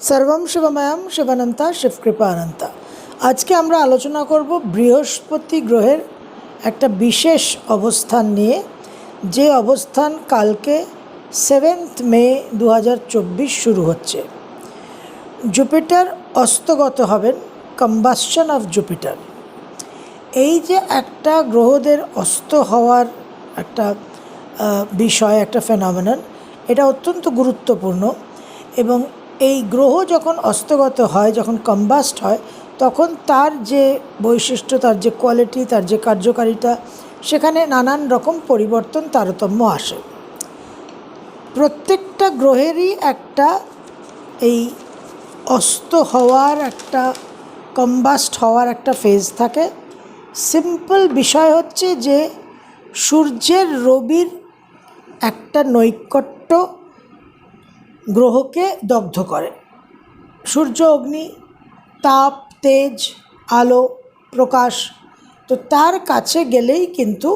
সর্বম শিবময়াম শিবানন্তা শিবকৃপানন্তা। আজকে আমরা আলোচনা করব বৃহস্পতি গ্রহের একটা বিশেষ অবস্থান নিয়ে। যে অবস্থান কালকে সেভেন্থ মে দু হাজার চব্বিশ শুরু হচ্ছে। জুপিটার অস্তগত হবেন কম্বাসন অফ জুপিটার এই যে একটা গ্রহদের অস্ত হওয়ার একটা বিষয়, একটা ফেনমেনন এটা অত্যন্ত গুরুত্বপূর্ণ এবং এই গ্রহ যখন অস্তগত হয়, যখন কম্বাস্ট হয়, তখন তার যে বৈশিষ্ট্য, তার যে কোয়ালিটি তার যে কার্যকারিতা, সেখানে নানান রকম পরিবর্তন তারতম্য আসে। প্রত্যেকটা গ্রহেরই একটা এই অস্ত হওয়ার, একটা কম্বাস্ট হওয়ার একটা ফেজ থাকে। সিম্পল বিষয় হচ্ছে যে সূর্যের রবির একটা নৈকট্য গ্রহকে দগ্ধ করে। সূর্য, অগ্নি, তাপ, তেজ, আলো, প্রকাশ, তো তার কাছে গেলেই কিন্তু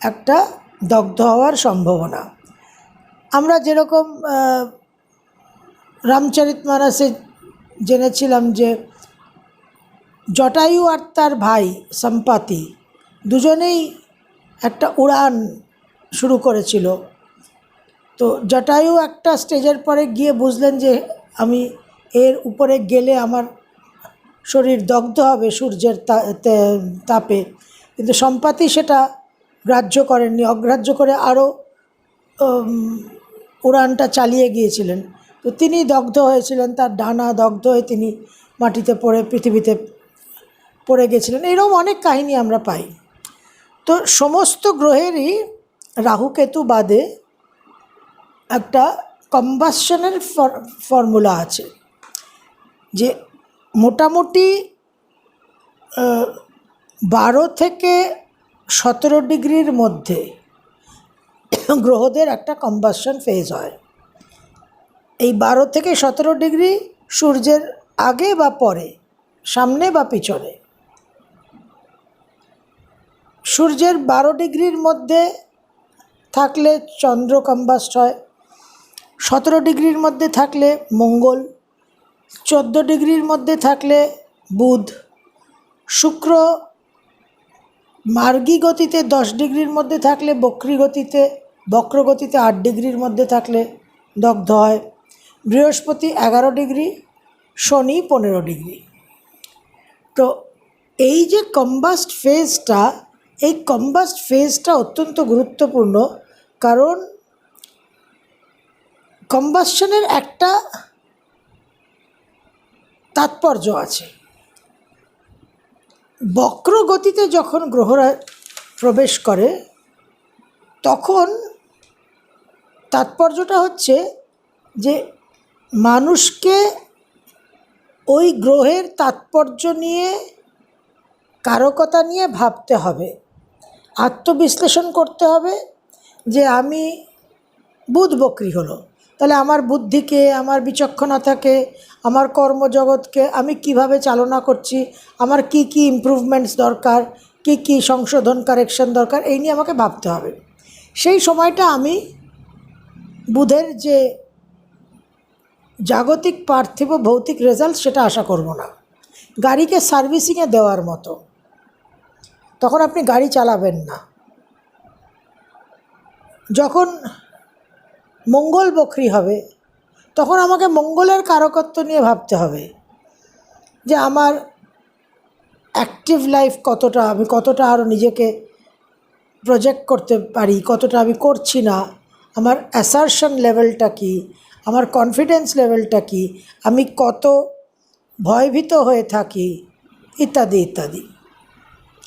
একটা দগ্ধ হওয়ার সম্ভাবনা। আমরা যেরকম রামচরিত মানসে জেনেছিলাম যে জটায়ু আর তার ভাই সম্পাতি দুজনেই একটা উড়ান শুরু করেছিল। তো জটায়ু একটা স্টেজের পরে গিয়ে বুঝলেন যে আমি এর উপরে গেলে আমার শরীর দগ্ধ হবে সূর্যের তাপে। কিন্তু সম্পাতি সেটা গ্রাহ্য করেননি, অগ্রাহ্য করে আরও উড়ানটা চালিয়ে গিয়েছিলেন। তো তিনি দগ্ধ হয়েছিলেন, তার ডানা দগ্ধ হয়ে তিনি মাটিতে পড়ে, পৃথিবীতে পড়ে গেছিলেন। এরকম অনেক কাহিনী আমরা পাই। তো সমস্ত গ্রহেরই রাহুকেতু বাদে একটা কম্বাসনের ফর্মুলা আছে, যে মোটামুটি বারো থেকে সতেরো ডিগ্রির মধ্যে গ্রহদের একটা কম্বাসন ফেজ হয়। এই বারো থেকে সতেরো ডিগ্রি সূর্যের আগে বা পরে, সামনে বা পিছনে, সূর্যের বারো ডিগ্রির মধ্যে থাকলে চন্দ্র কম্বাস্ট হয় সতেরো ডিগ্রির মধ্যে থাকলে মঙ্গল, চোদ্দ ডিগ্রির মধ্যে থাকলে বুধ। শুক্র মার্গী গতিতে দশ ডিগ্রির মধ্যে থাকলে বক্রী গতিতে, বক্র গতিতে আট ডিগ্রির মধ্যে থাকলে দগ্ধ হয়। বৃহস্পতি এগারো ডিগ্রি, শনি পনেরো ডিগ্রি। তো এই যে কম্বাস্ট ফেজটা, এই কম্বাস্ট ফেজটা অত্যন্ত গুরুত্বপূর্ণ কারণ কম্বাসনের একটা তাৎপর্য আছে। বক্র গতিতে যখন গ্রহরা প্রবেশ করে, তখন তাৎপর্যটা হচ্ছে যে মানুষকে ওই গ্রহের তাৎপর্য নিয়ে, কারকতা নিয়ে ভাবতে হবে, আত্মবিশ্লেষণ করতে হবে যে আমি বুধ বকরি হলো। তাহলে আমার বুদ্ধিকে, আমার বিচক্ষণতাকে, আমার কর্মজগৎকে আমি কীভাবে চালনা করছি? আমার কি কি ইমপ্রুভমেন্টস দরকার? কি কি সংশোধন কারেকশন দরকার? এই নিয়ে আমাকে ভাবতে হবে। সেই সময়টা আমি বুধের যে জাগতিক, পার্থিব, ভৌতিক রেজাল্ট সেটা আশা করব না। গাড়িকে সার্ভিসিংয়ে দেওয়ার মতো। তখন আপনি গাড়ি চালাবেন না। যখন মঙ্গল বকরি হবে, তখন আমাকে মঙ্গলের কারকত্ব নিয়ে ভাবতে হবে যে আমার অ্যাক্টিভ লাইফ কতটা, আমি কতটা আরও নিজেকে প্রজেক্ট করতে পারি, কতটা আমি করছি না, আমার অ্যাসারশন লেভেলটা কি, আমার কনফিডেন্স লেভেলটা কি, আমি কত ভয়ভীত হয়ে থাকি, ইত্যাদি ইত্যাদি।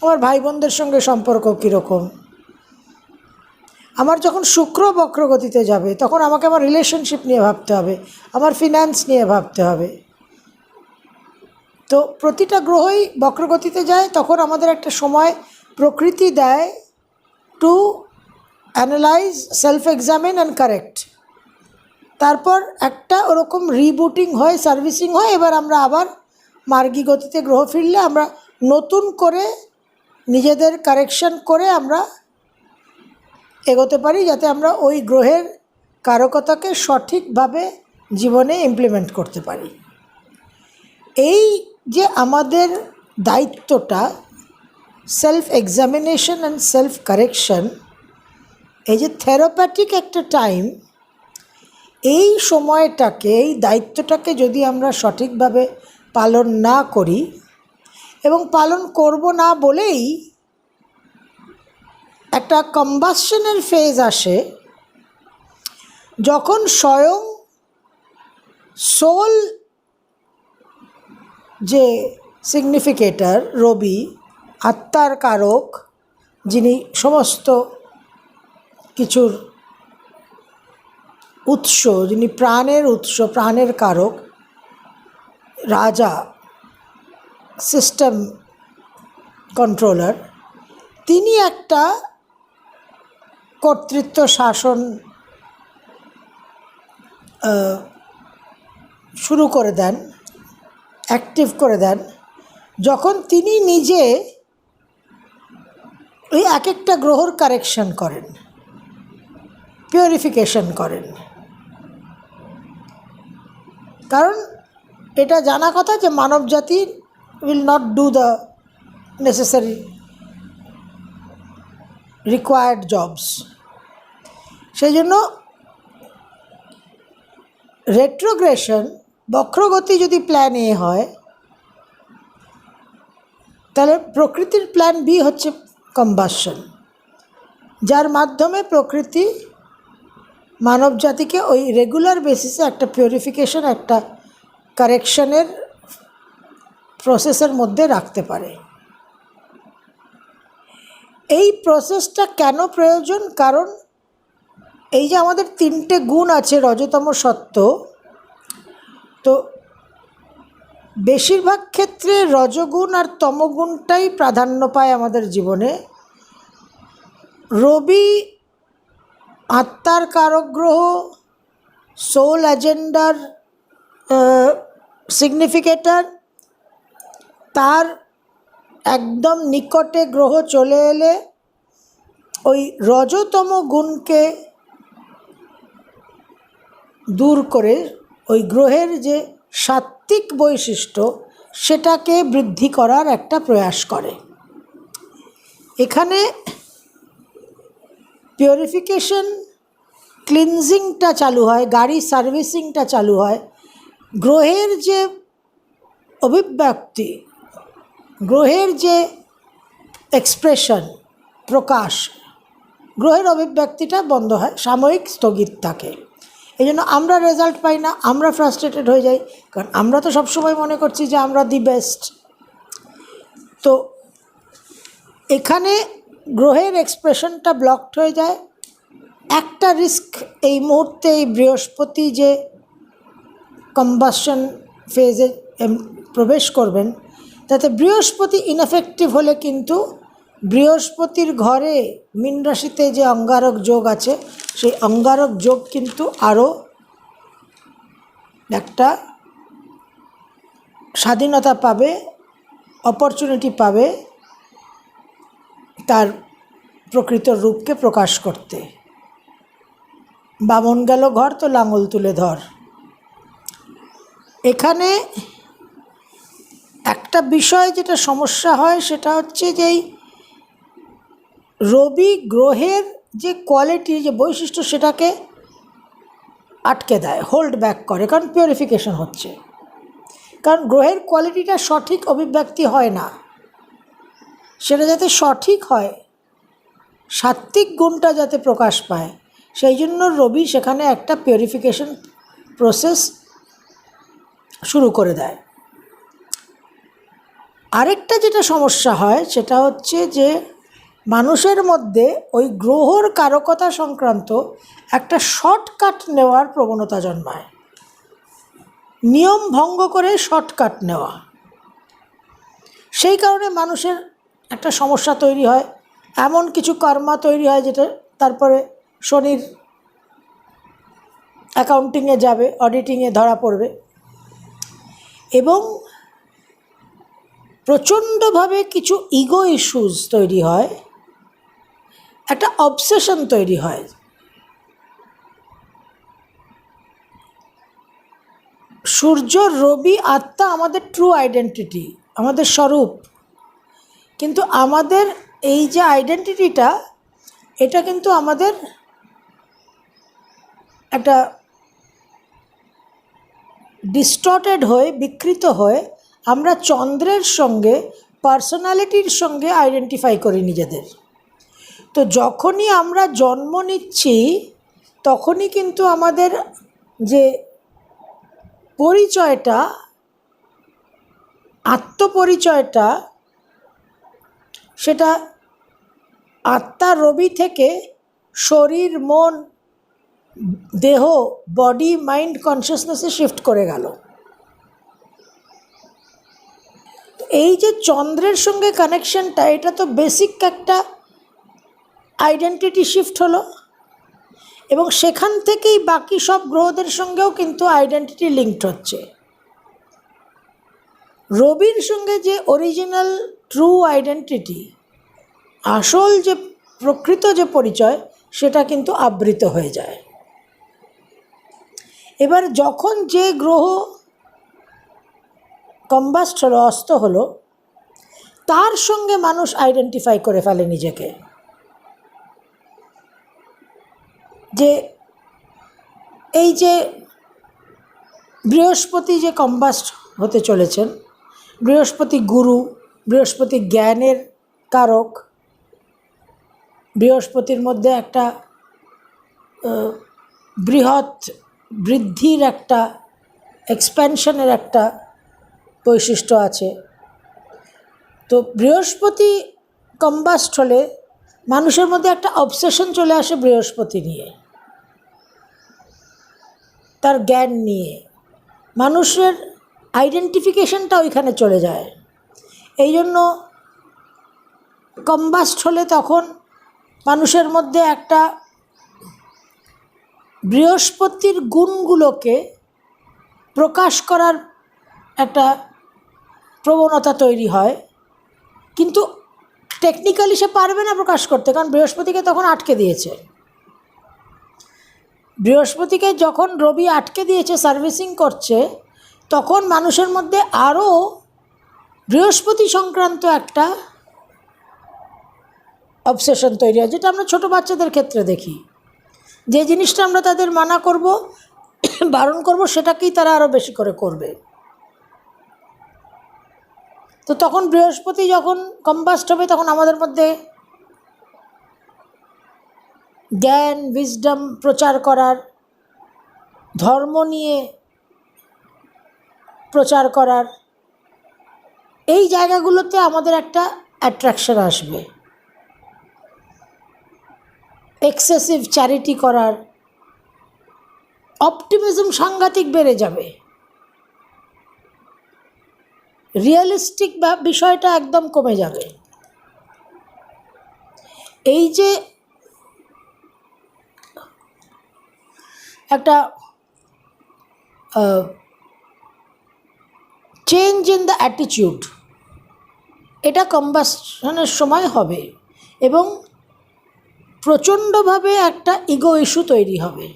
আমার ভাই বোনদের সঙ্গে সম্পর্ক কীরকম? আমার যখন শুক্র বক্রগতিতে যাবে, তখন আমাকে আমার রিলেশনশিপ নিয়ে ভাবতে হবে আমার ফিনান্স নিয়ে ভাবতে হবে। তো প্রতিটা গ্রহই বক্রগতিতে যায়, তখন আমাদের একটা সময় প্রকৃতি দেয় to analyse self examine and correct তারপর একটা ওরকম রিবুটিং হয় সার্ভিসিং হয়, এবার আমরা আবার মার্গী গতিতে গ্রহ ফিরলে আমরা নতুন করে নিজেদের কারেকশন করে আমরা এগোতে পারি যাতে আমরা ওই গ্রহের কারকতাকে সঠিকভাবে জীবনে ইমপ্লিমেন্ট করতে পারি। এই যে আমাদের দায়িত্বটা self examination and self correction এই যে থেরাপ্যাটিক একটা টাইম এই সময়টাকে, এই দায়িত্বটাকে যদি আমরা সঠিকভাবে পালন না করি এবং পালন করব না বলেই একটা কম্বাসনের ফেজ আসে, যখন স্বয়ং সোল যে সিগনিফিকেটার রবি, আত্মার কারক, যিনি সমস্ত কিছুর উৎস, যিনি প্রাণের উৎস, প্রাণের কারক, রাজা সিস্টেম কন্ট্রোলার তিনি একটা কর্তৃত্ব শাসন শুরু করে দেন অ্যাক্টিভ করে দেন। যখন তিনি নিজে ওই এক একটা গ্রহর কারেকশন করেন পিউরিফিকেশন করেন। কারণ এটা জানা কথা যে মানব জাতি will not do the necessary required jobs সেই জন্য রেট্রোগ্রেশন বক্রগতি যদি প্ল্যান এ হয়, তাহলে প্রকৃতির প্ল্যান বি হচ্ছে কম্বাসন যার মাধ্যমে প্রকৃতি মানব জাতিকে ওই রেগুলার বেসিসে একটা পিউরিফিকেশন একটা কারেকশনের প্রসেসের মধ্যে রাখতে পারে। এই প্রসেসটা কেন প্রয়োজন? কারণ এই যে আমাদের তিনটে গুণ আছে রজতম সত্ত্ব, তো বেশিরভাগ ক্ষেত্রে রজগুণ আর তমগুণটাই প্রাধান্য পায় আমাদের জীবনে। রবি আত্মার কারক গ্রহ সোল অ্যাজেন্ডার সিগনিফিকেটার তার একদম নিকটে গ্রহ চলে এলে ওই রজতম গুণকে দূর করে ওই গ্রহের যে সাত্ত্বিক বৈশিষ্ট্য, সেটাকে বৃদ্ধি করার একটা প্রয়াস করে। এখানে পিউরিফিকেশন ক্লিনজিংটা চালু হয়, গাড়ি সার্ভিসিংটা চালু হয়। গ্রহের যে অভিব্যক্তি, গ্রহের যে এক্সপ্রেশন প্রকাশ, গ্রহের অভিব্যক্তিটা বন্ধ হয়, সাময়িক স্থগিত থাকে। এই জন্য আমরা রেজাল্ট পাই না, আমরা ফ্রাস্ট্রেটেড হয়ে যাই। কারণ আমরা তো সবসময় মনে করছি যে আমরা দি বেস্ট তো এখানে গ্রহের এক্সপ্রেশনটা ব্লকড হয়ে যায়। একটা রিস্ক এই মুহূর্তে এই বৃহস্পতি যে কম্বাসন ফেজে প্রবেশ করবেন, তাতে বৃহস্পতি ইনএফেক্টিভ হলে কিন্তু বৃহস্পতির ঘরে মীন রাশিতে যে অঙ্গারক যোগ আছে, সেই অঙ্গারক যোগ কিন্তু আরও একটা স্বাধীনতা পাবে অপরচুনিটি পাবে তার প্রকৃত রূপকে প্রকাশ করতে। বামন গেল ঘর তো লাঙল তুলে ধর। এখানে একটা বিষয় যেটা সমস্যা হয় সেটা হচ্ছে যে এই রবি গ্রহের যে কোয়ালিটি যে বৈশিষ্ট্য সেটাকে আটকে দেয় হোল্ড ব্যাক করে, কারণ পিউরিফিকেশন হচ্ছে। কারণ গ্রহের কোয়ালিটিটা সঠিক অভিব্যক্তি হয় না। সেটা যাতে সঠিক হয়, সাত্ত্বিক গুণটা যাতে প্রকাশ পায়, সেই জন্য রবি সেখানে একটা পিউরিফিকেশন প্রসেস শুরু করে দেয়। আরেকটা যেটা সমস্যা হয়, সেটা হচ্ছে যে মানুষের মধ্যে ওই গ্রহর কারকতা সংক্রান্ত একটা শর্টকাট নেওয়ার প্রবণতা জন্মায়। নিয়ম ভঙ্গ করে শর্টকাট নেওয়া। সেই কারণে মানুষের একটা সমস্যা তৈরি হয়। এমন কিছু কর্মা তৈরি হয় যেটা তারপরে শনির অ্যাকাউন্টিংয়ে যাবে অডিটিংয়ে ধরা পড়বে। এবং প্রচণ্ডভাবে কিছু ইগো ইস্যুস তৈরি হয়। একটা অবসেশন তৈরি হয়। সূর্য, রবি, আত্মা আমাদের ট্রু আইডেন্টিটি আমাদের স্বরূপ। কিন্তু আমাদের এই যে আইডেন্টিটিটা এটা কিন্তু আমাদের একটা ডিস্টর্টেড হয়ে, বিকৃত হয়ে আমরা চন্দ্রের সঙ্গে পার্সোনালিটির সঙ্গে আইডেন্টিফাই করি নিজেদের। তো যখনই আমরা জন্ম নিচ্ছি, তখনই কিন্তু আমাদের যে পরিচয়টা, আত্মপরিচয়টা, সেটা আত্মা রবি থেকে শরীর, মন, দেহ বডি মাইন্ড কনসিয়াসনেসে শিফট করে গেল। এই যে চন্দ্রের সঙ্গে কানেকশনটা এটা তো বেসিক একটা আইডেন্টিটি শিফট হলো এবং সেখান থেকেই বাকি সব গ্রহদের সঙ্গেও কিন্তু আইডেন্টিটি লিঙ্কড হচ্ছে। রবির সঙ্গে যে অরিজিনাল ট্রু আইডেন্টিটি আসল যে প্রকৃত যে পরিচয়, সেটা কিন্তু আবৃত হয়ে যায়। এবার যখন যে গ্রহ কম্বাস্ট হলো, অস্ত হলো, তার সঙ্গে মানুষ আইডেন্টিফাই করে ফেলে নিজেকে। যে এই যে বৃহস্পতি যে কম্বাস্ট হতে চলেছেন, বৃহস্পতি গুরু, বৃহস্পতি জ্ঞানের কারক, বৃহস্পতির মধ্যে একটা বৃহৎ বৃদ্ধির একটা এক্সপ্যানশনের একটা বৈশিষ্ট্য আছে। তো বৃহস্পতি কম্বাস্ট হলে মানুষের মধ্যে একটা অবসেশন চলে আসে বৃহস্পতি নিয়ে। তার জ্ঞান নিয়ে। মানুষের আইডেন্টিফিকেশনটা ওইখানে চলে যায়। এই জন্য কম্বাস্ট হলে তখন মানুষের মধ্যে একটা বৃহস্পতির গুণগুলোকে প্রকাশ করার একটা প্রবণতা তৈরি হয়। কিন্তু টেকনিক্যালি সে পারবে না প্রকাশ করতে, কারণ বৃহস্পতিকে তখন আটকে দিয়েছে। বৃহস্পতিকে যখন রবি আটকে দিয়েছে, সার্ভিসিং করছে, তখন মানুষের মধ্যে আরও বৃহস্পতি সংক্রান্ত একটা অবসেশন তৈরি হয়, যেটা আমরা ছোটো বাচ্চাদের ক্ষেত্রে দেখি। যে জিনিসটা আমরা তাদের মানা করব, বারণ করব, সেটাকেই তারা আরও বেশি করে করবে। তো তখন বৃহস্পতি যখন কম্বাস্ট হবে, তখন আমাদের মধ্যে জ্ঞান উইজডম প্রচার করার, ধর্ম নিয়ে প্রচার করার, এই জায়গাগুলোতে আমাদের একটা অ্যাট্রাকশন আসবে। এক্সেসিভ চ্যারিটি করার অপটিমিজম সাংঘাতিক বেড়ে যাবে। রিয়েলিস্টিক বিষয়টা একদম কমে যাবে। এই যে একটা চেঞ্জ ইন দ্য অ্যাটিটিউড এটা কম্বাসনের সময় হবে এবং প্রচণ্ডভাবে একটা ইগো ইস্যু তৈরি হবে।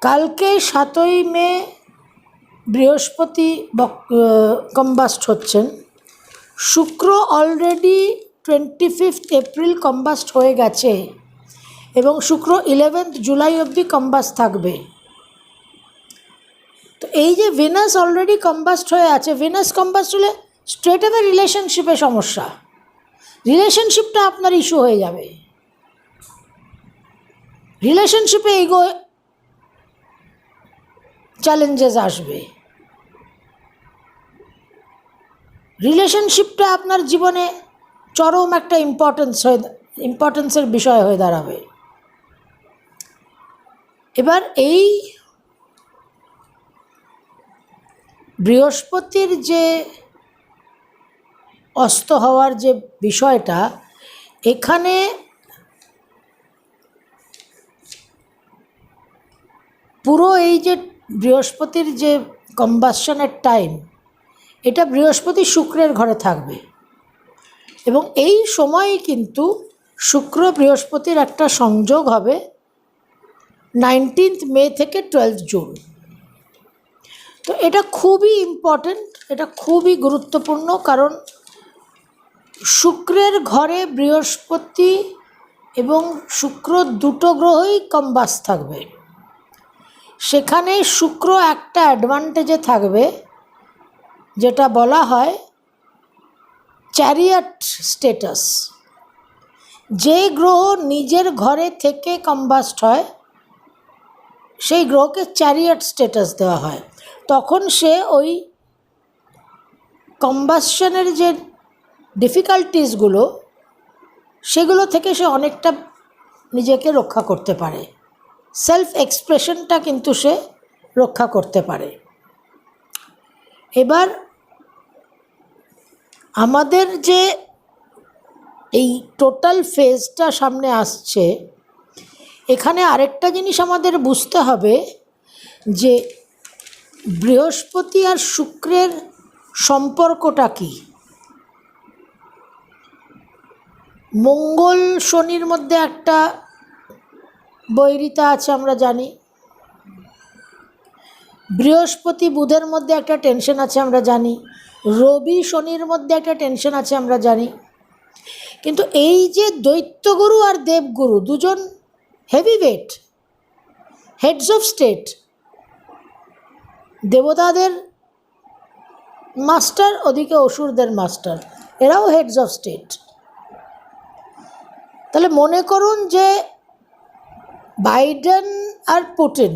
কালকে সাতই মে বৃহস্পতি কম্বাস্ট হচ্ছেন। Shukra already twenty fifth April combust হয়ে গেছে এবং শুক্র ইলেভেন্থ জুলাই অবধি কম্বাস্ট থাকবে। তো এই যে ভেনাস অলরেডি কম্বাস্ট হয়ে আছে ভেনাস কম্বাস্ট হলে স্ট্রেট অ্যাওয়ে রিলেশনশিপে সমস্যা। রিলেশনশিপটা আপনার ইস্যু হয়ে যাবে। রিলেশনশিপে এগো চ্যালেঞ্জেস আসবে। রিলেশনশিপটা আপনার জীবনে চরম একটা ইম্পর্টেন্স হয়ে ইম্পর্টেন্সের বিষয় হয়ে দাঁড়াবে। এবার এই বৃহস্পতির যে অস্ত হওয়ার যে বিষয়টা, এখানে পুরো এই যে বৃহস্পতির যে কম্বাসনের টাইম এটা বৃহস্পতি শুক্রের ঘরে থাকবে। এবং এই সময়ে কিন্তু শুক্র বৃহস্পতির একটা সংযোগ হবে নাইনটিন্থ মে থেকে টুয়েলভ জুন। তো এটা খুবই ইম্পর্ট্যান্ট এটা খুবই গুরুত্বপূর্ণ কারণ শুক্রের ঘরে বৃহস্পতি এবং শুক্র দুটো গ্রহই কম্বাস থাকবে। সেখানে শুক্র একটা অ্যাডভান্টেজে থাকবে, যেটা বলা হয় চ্যারিয়াট স্টেটাস যে গ্রহ নিজের ঘরে থেকে কম্বাস্ট হয়, সেই গ্রহকে চ্যারিয়াট স্টেটাস দেওয়া হয়। তখন সে ওই কম্বাসশনের যে ডিফিকাল্টিসগুলো সেগুলো থেকে সে অনেকটা নিজেকে রক্ষা করতে পারে। সেলফ এক্সপ্রেশনটা কিন্তু সে রক্ষা করতে পারে। এবার আমাদের যে এই টোটাল ফেজটা সামনে আসছে, এখানে আরেকটা জিনিস আমাদের বুঝতে হবে যে বৃহস্পতি আর শুক্রের সম্পর্কটা কী? মঙ্গল শনির মধ্যে একটা বৈরিতা আছে আমরা জানি। বৃহস্পতি বুধের মধ্যে একটা টেনশন আছে আমরা জানি। রবি, শনির মধ্যে একটা টেনশন আছে, আমরা জানি। কিন্তু এই যে দৈত্যগুরু আর দেবগুরু দুজন heavy weight heads of state দেবতাদের মাস্টার ওদিকে অসুরদের মাস্টার এরাও হেডস অফ স্টেট তাহলে মনে করুন যে বাইডেন আর পুটিন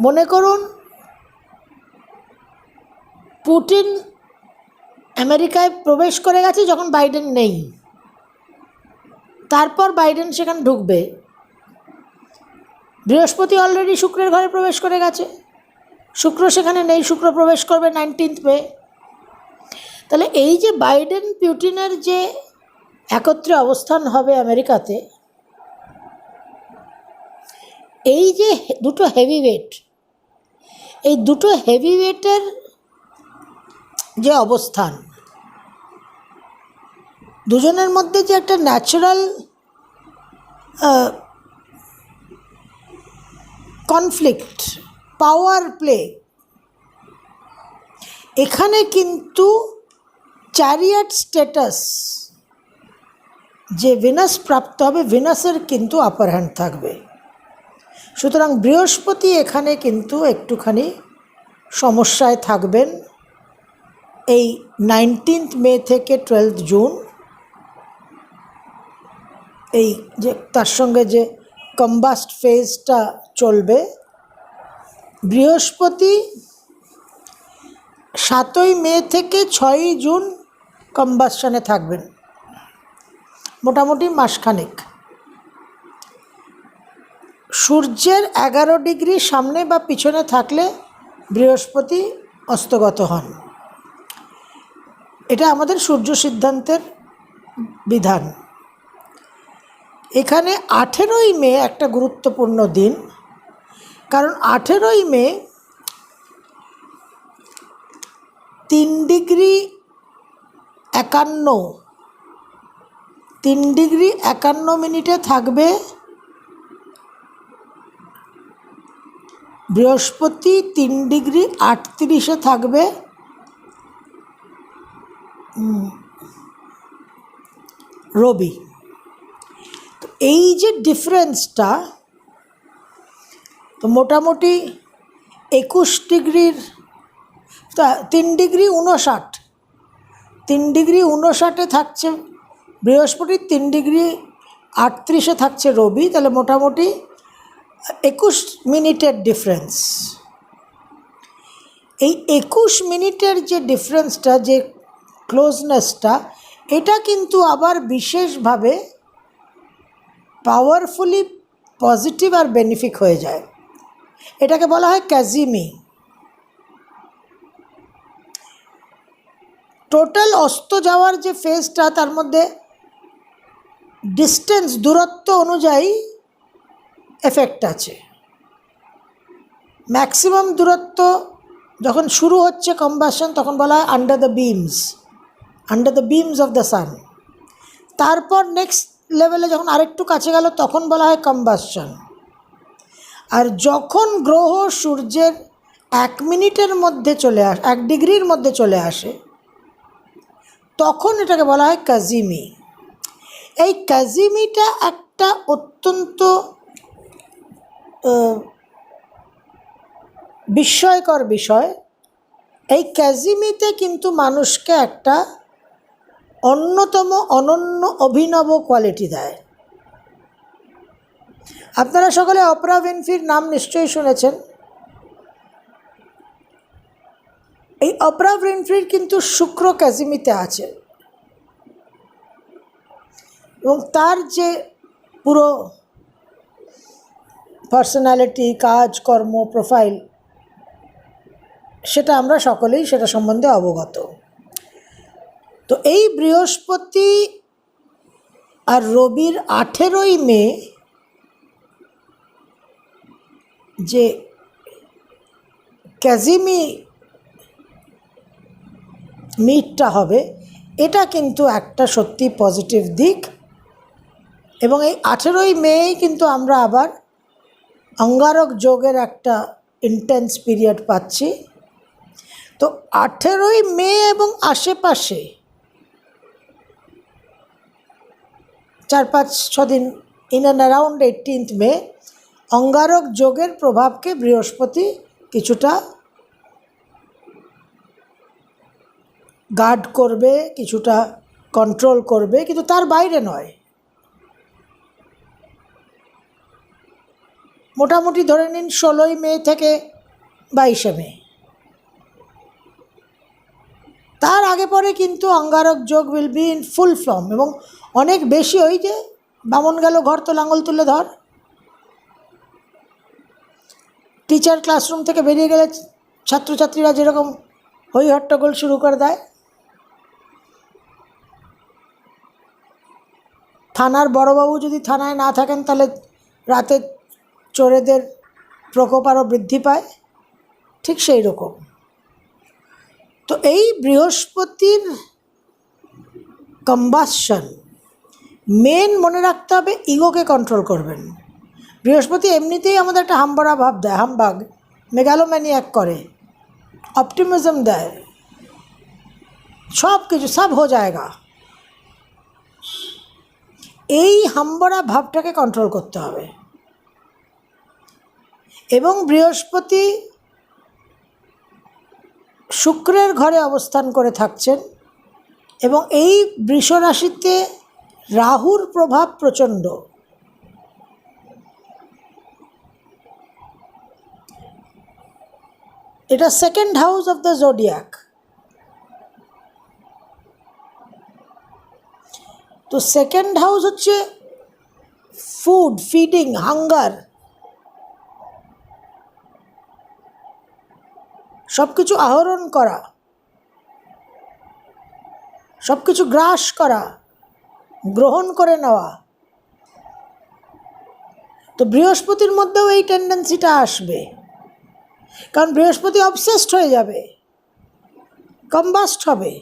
মনে করুন পুটিন আমেরিকায় প্রবেশ করে গেছে যখন বাইডেন নেই। তারপর বাইডেন সেখানে ঢুকবে। বৃহস্পতি অলরেডি শুক্রের ঘরে প্রবেশ করে গেছে। শুক্র সেখানে নেই, শুক্র প্রবেশ করবে নাইনটিন্থ মে। তাহলে এই যে বাইডেন পিউটিনের যে একত্রে অবস্থান হবে আমেরিকাতে, এই যে দুটো হেভি ওয়েট এই দুটো হেভি ওয়েটের যে অবস্থান। দুজনের মধ্যে যে একটা ন্যাচারাল কনফ্লিক্ট পাওয়ার প্লে এখানে কিন্তু চ্যারিয়াট স্ট্যাটাস যে ভিনাস প্রাপ্ত হবে ভিনাসের কিন্তু আপার হ্যান্ড থাকবে। সুতরাং বৃহস্পতি এখানে কিন্তু একটুখানি সমস্যায় থাকবেন। এই নাইনটিন্থ মে থেকে টুয়েলভ জুন, এই যে তার সঙ্গে যে কম্বাস্ট ফেজটা চলবে, বৃহস্পতি সাতই মে থেকে ছয়ই জুন কম্বাসনে থাকবেন। মোটামুটি মাসখানেক। সূর্যের এগারো ডিগ্রি সামনে বা পিছনে থাকলে বৃহস্পতি অস্তগত হন। এটা আমাদের সূর্য সিদ্ধান্তের বিধান। এখানে আঠেরোই মে একটা গুরুত্বপূর্ণ দিন। কারণ আঠেরোই মে তিন ডিগ্রি একান্ন, তিন ডিগ্রি একান্ন মিনিটে থাকবে বৃহস্পতি, তিন ডিগ্রি আটত্রিশে থাকবে রবি। তো এই যে ডিফারেন্সটা তো মোটামুটি একুশ ডিগ্রির তিন ডিগ্রি উনষাট তিন ডিগ্রি উনষাটে থাকছে বৃহস্পতি, তিন ডিগ্রি আটত্রিশে থাকছে রবি। তাহলে মোটামুটি একুশ মিনিটের ডিফারেন্স এই একুশ মিনিটের যে ডিফারেন্সটা যে ক্লোজনেসটা এটা কিন্তু আবার বিশেষভাবে পাওয়ারফুলি পজিটিভ আর বেনিফিক হয়ে যায়। এটাকে বলা হয় ক্যাজিমি টোটাল অস্ত যাওয়ার যে ফেজটা তার মধ্যে ডিস্টেন্স দূরত্ব অনুযায়ী এফেক্ট আছে। ম্যাক্সিমাম দূরত্ব যখন শুরু হচ্ছে কম্বাসন তখন বলা হয় under the beams under the beams of the sun তারপর নেক্সট লেভেলে যখন আরেকটু কাছে গেল, তখন বলা হয় কম্বাসন আর যখন গ্রহ সূর্যের এক মিনিটের মধ্যে চলে আস, এক ডিগ্রির মধ্যে চলে আসে, তখন এটাকে বলা হয় কাজিমি এই কাজিমিটা একটা অত্যন্ত বিস্ময়কর বিষয়। এই ক্যাজিমিতে কিন্তু মানুষকে একটা অন্যতম অনন্য অভিনব কোয়ালিটি দেয়। আপনারা সকলে অপরা উইনফ্রির নাম নিশ্চয়ই শুনেছেন। এই অপরা উইনফ্রির কিন্তু শুক্র ক্যাজিমিতে আছে। এবং তার যে পুরো পার্সোনালিটি কাজ, কর্ম প্রোফাইল সেটা আমরা সকলেই সেটা সম্বন্ধে অবগত। তো এই বৃহস্পতি আর রবির আঠেরোই মে যে ক্যাজিমি মিটটা হবে, এটা কিন্তু একটা সত্যি পজিটিভ দিক এবং এই আঠেরোই মেই কিন্তু আমরা আবার অঙ্গারক যোগের একটা ইন্টেন্স পিরিয়ড পাচ্ছি। তো আঠেরোই মে এবং আশেপাশে চার পাঁচ ছদিন in and around eighteenth May অঙ্গারক যোগের প্রভাবকে বৃহস্পতি কিছুটা গার্ড করবে, কিছুটা কন্ট্রোল করবে, কিন্তু তার বাইরে নয়। মোটামুটি ধরে নিন ষোলোই মে থেকে বাইশে মে। তার আগে পরে কিন্তু অঙ্গারক যোগ will be in full form এবং অনেক বেশি ওই যে বামন গেল ঘর তো লাঙল তুলে ধর। টিচার ক্লাসরুম থেকে বেরিয়ে গেলে ছাত্রছাত্রীরা যেরকম হই হট্টগোল শুরু করে দেয়। থানার বড়বাবু যদি থানায় না থাকেন তাহলে রাতে চোরেদের প্রকোপ আরও বৃদ্ধি পায়। ঠিক সেই রকম। তো এই বৃহস্পতির কম্বাসন মেন মনে রাখতে হবে ইগোকে কন্ট্রোল করবেন। বৃহস্পতি এমনিতেই আমাদের একটা হাম্বরা ভাব দেয়, হামবাগ মেগালোম্যানিয়াক করে অপটিমিজম দেয়। সব কিছু, সব হো যায়গা এই হাম্বরা ভাবটাকে কন্ট্রোল করতে হবে। এবং বৃহস্পতি শুক্রের ঘরে অবস্থান করে থাকছেন এবং এই বৃষ রাশিতে রাহুর প্রভাব প্রচণ্ড। এটা second house of the zodiac তো সেকেন্ড হাউস হচ্ছে ফুড ফিডিং হাঙ্গার সব কিছু আহরণ করা। সব কিছু গ্রাস করা। গ্রহণ করে নেওয়া। তো বৃহস্পতির মধ্যেও এই টেন্ডেন্সিটা আসবে। কারণ বৃহস্পতি অবসেসড হয়ে যাবে। কম্বাস্ট হবে।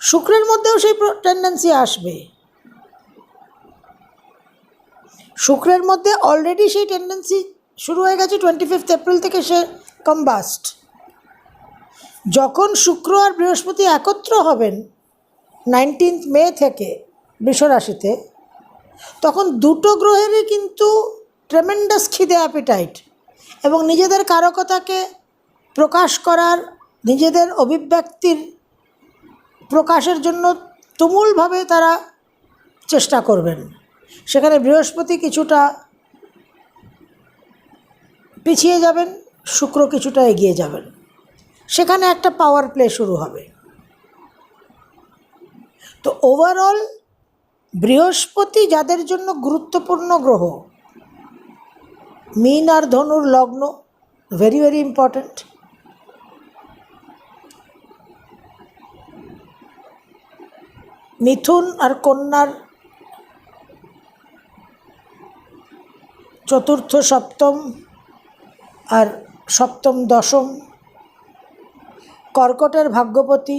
শুক্রের মধ্যেও সেই টেন্ডেন্সি আসবে। শুক্রের মধ্যে অলরেডি সেই টেন্ডেন্সি শুরু হয়ে গেছে টোয়েন্টি ফিফথ এপ্রিল থেকে সে কম্বাস্ট যখন শুক্র আর বৃহস্পতি একত্র হবেন নাইনটিন্থ মে থেকে বৃষরাশিতে, তখন দুটো গ্রহেরই কিন্তু ট্রেমেন্ডাস খিদে অ্যাপিটাইট এবং নিজেদের কারকতাকে প্রকাশ করার, নিজেদের অভিব্যক্তির প্রকাশের জন্য তুমুলভাবে তারা চেষ্টা করবেন। সেখানে বৃহস্পতি কিছুটা পিছিয়ে যাবেন, শুক্র কিছুটা এগিয়ে যাবেন। সেখানে একটা পাওয়ার প্লে শুরু হবে। তো ওভারঅল বৃহস্পতি যাদের জন্য গুরুত্বপূর্ণ গ্রহ, মিন আর ধনুর লগ্ন ভেরি ভেরি ইম্পর্ট্যান্ট মিথুন আর কন্যার চতুর্থ সপ্তম আর সপ্তম দশম কর্কটের ভাগ্যপতি,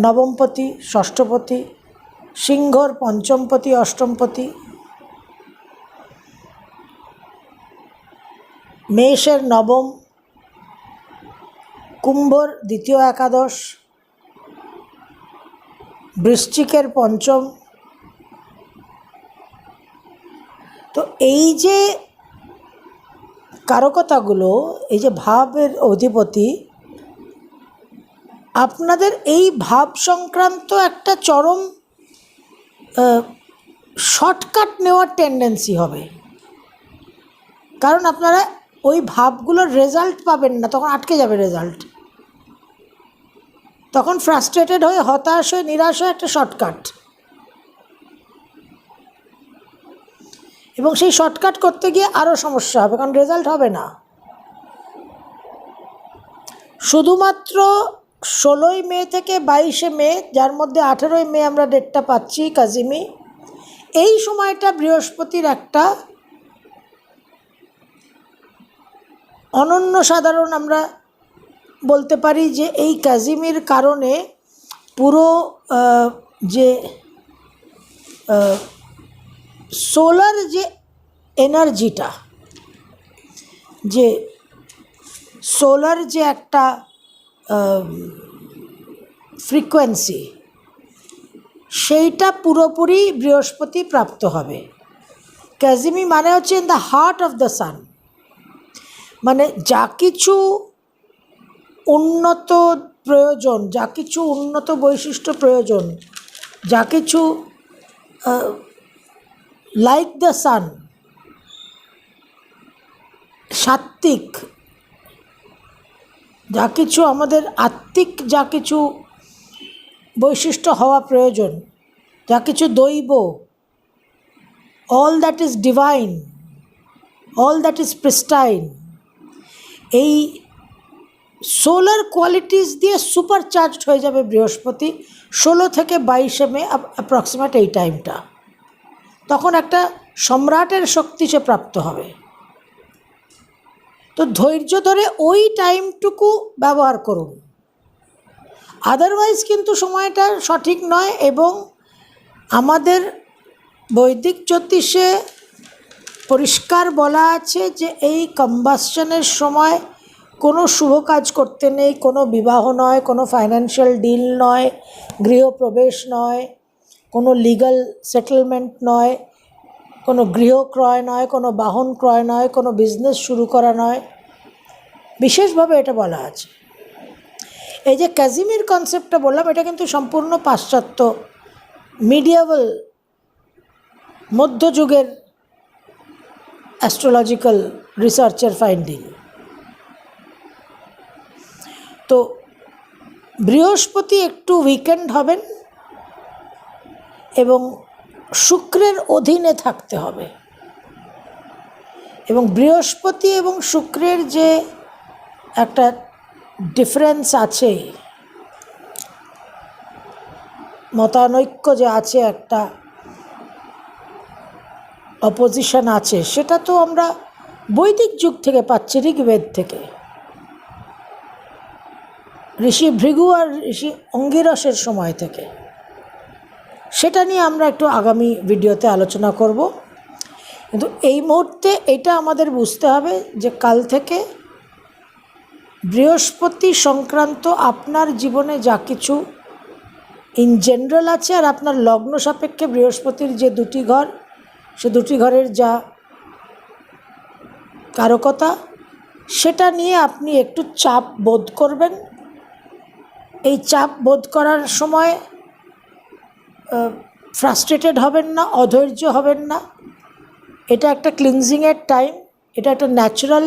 নবমপতি, ষষ্ঠপতি, সিংহর পঞ্চমপতি, অষ্টমপতি, মেষের নবম, কুম্ভর দ্বিতীয় একাদশ, বৃশ্চিকের পঞ্চম। তো এই যে কারকতাগুলো, এই যে ভাবের অধিপতি আপনাদের এই ভাব সংক্রান্ত একটা চরম শর্টকাট নেওয়ার টেন্ডেন্সি হবে। কারণ আপনারা ওই ভাবগুলোর রেজাল্ট পাবেন না, তখন আটকে যাবে রেজাল্ট তখন ফ্রাস্ট্রেটেড হয়ে, হতাশ হয়ে, নিরাশ হয়ে একটা শর্টকাট এবং সেই শর্টকাট করতে গিয়ে আরও সমস্যা হবে, কারণ রেজাল্ট হবে না। শুধুমাত্র ষোলোই মে থেকে বাইশে মে, যার মধ্যে আঠেরোই মে আমরা ডেটটা পাচ্ছি, কাজিমি। এই সময়টা বৃহস্পতির একটা অনন্য সাধারণ আমরা বলতে পারি যে এই কাজিমির কারণে পুরো যে সোলার যে এনার্জিটা, যে সোলার যে একটা ফ্রিকোয়েন্সি সেইটা পুরোপুরি বৃহস্পতি প্রাপ্ত হবে। ক্যাজিমি মানে হচ্ছে in the heart of the sun মানে যা কিছু উন্নত প্রয়োজন, যা কিছু উন্নত বৈশিষ্ট্য প্রয়োজন, যা কিছু লাইক দ্য সান সাত্ত্বিক যা কিছু আমাদের আত্মিক যা কিছু বৈশিষ্ট্য হওয়া প্রয়োজন, যা কিছু দৈব all that is divine all that is pristine এই সোলার কোয়ালিটিস দিয়ে সুপার চার্জড হয়ে যাবে বৃহস্পতি, ষোলো থেকে বাইশে মে অ্যাপ্রক্সিমেট এই টাইমটা তখন একটা সম্রাটের শক্তি সে প্রাপ্ত হবে। তো ধৈর্য ধরে ওই টাইমটুকু ব্যবহার করুন। আদারওয়াইজ কিন্তু সময়টা সঠিক নয় এবং আমাদের বৈদিক জ্যোতিষে পরিষ্কার বলা আছে যে এই কম্বাসনের সময় কোনো শুভ কাজ করতে নেই, কোনো বিবাহ নয়, কোনো ফাইন্যান্সিয়াল ডিল নয়, গৃহপ্রবেশ নয়, কোনো লিগাল সেটেলমেন্ট নয় কোনো গৃহ ক্রয় নয়, কোনো বাহন ক্রয় নয়, কোনো বিজনেস শুরু করা নয়। বিশেষভাবে এটা বলা আছে। এই যে ক্যাজিমির কনসেপ্টটা বললাম, এটা কিন্তু সম্পূর্ণ পাশ্চাত্য মিডিয়াবল মধ্যযুগের অ্যাস্ট্রোলজিক্যাল রিসার্চের ফাইন্ডিং তো বৃহস্পতি একটু উইকেন্ড হবেন এবং শুক্রের অধীনে থাকতে হবে। এবং বৃহস্পতি এবং শুক্রের যে একটা ডিফারেন্স আছে, মতানৈক্য যে আছে, একটা অপোজিশন আছে, সেটা তো আমরা বৈদিক যুগ থেকে পাচ্ছি, ঋগ্বেদ থেকে। ঋষি ভৃগু আর ঋষি অঙ্গিরসের সময় থেকে। সেটা নিয়ে আমরা একটু আগামী ভিডিওতে আলোচনা করব। কিন্তু এই মুহূর্তে এটা আমাদের বুঝতে হবে যে কাল থেকে বৃহস্পতি সংক্রান্ত আপনার জীবনে যা কিছু ইন জেনারেল আছে আর আপনার লগ্ন সাপেক্ষে বৃহস্পতির যে দুটি ঘর, সে দুটি ঘরের যা কারকতা, সেটা নিয়ে আপনি একটু চাপ বোধ করবেন। এই চাপ বোধ করার সময় ফ্রাস্ট্রেটেড হবেন না, অধৈর্য হবেন না। এটা একটা ক্লিনজিংয়ের টাইম এটা একটা ন্যাচারাল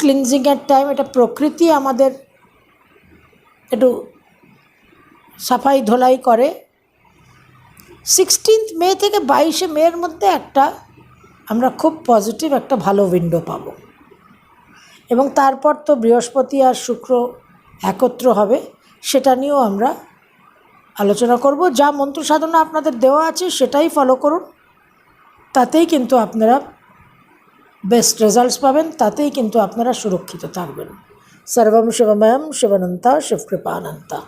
ক্লিনজিংয়ের টাইম এটা প্রকৃতি আমাদের একটু সাফাই ধোলাই করে। সিক্সটিন্থ মে থেকে বাইশে মের মধ্যে একটা আমরা খুব পজিটিভ একটা ভালো উইন্ডো পাব। এবং তারপর তো বৃহস্পতি আর শুক্র একত্র হবে, সেটা নিয়েও আমরা আলোচনা করব। যা মন্ত্র সাধনা আপনাদের দেওয়া আছে সেটাই ফলো করুন। তাতেই কিন্তু আপনারা বেস্ট রেজাল্টস পাবেন, তাতেই কিন্তু আপনারা সুরক্ষিত থাকবেন। সর্বম শিবময়ম শিবনন্তা শিবকৃপানন্তা